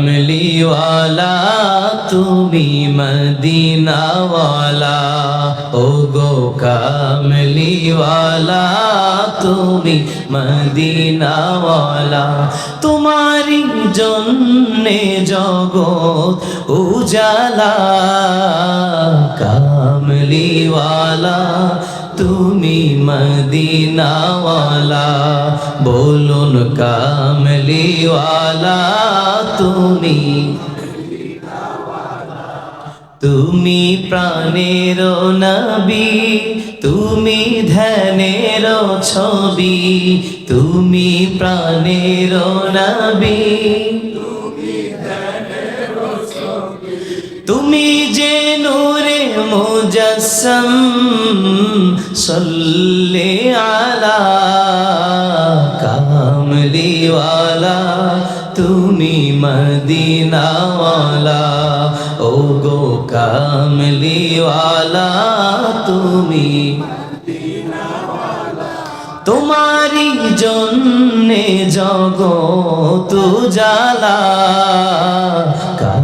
কামলিওয়ালা তুমি মদিনাওয়ালা ও গো কামলিওয়ালা তুমি মদিনাওয়ালা তোমারি জন্যে জগৎ উজালা কামলিওয়ালা তুমি মদিনাওয়ালা, বলুন কামলিওয়ালা, তুমি তুমি প্রাণের নবী, তুমি ধ্যানের ছবি, তুমি প্রাণের নবী, তুমি যে মুজসম সল্লে আলা কামলিওয়ালা তুমি মদিনাওয়ালা ও গো কামলিওয়ালা তুমি তোমারি জন্যে জগত জালা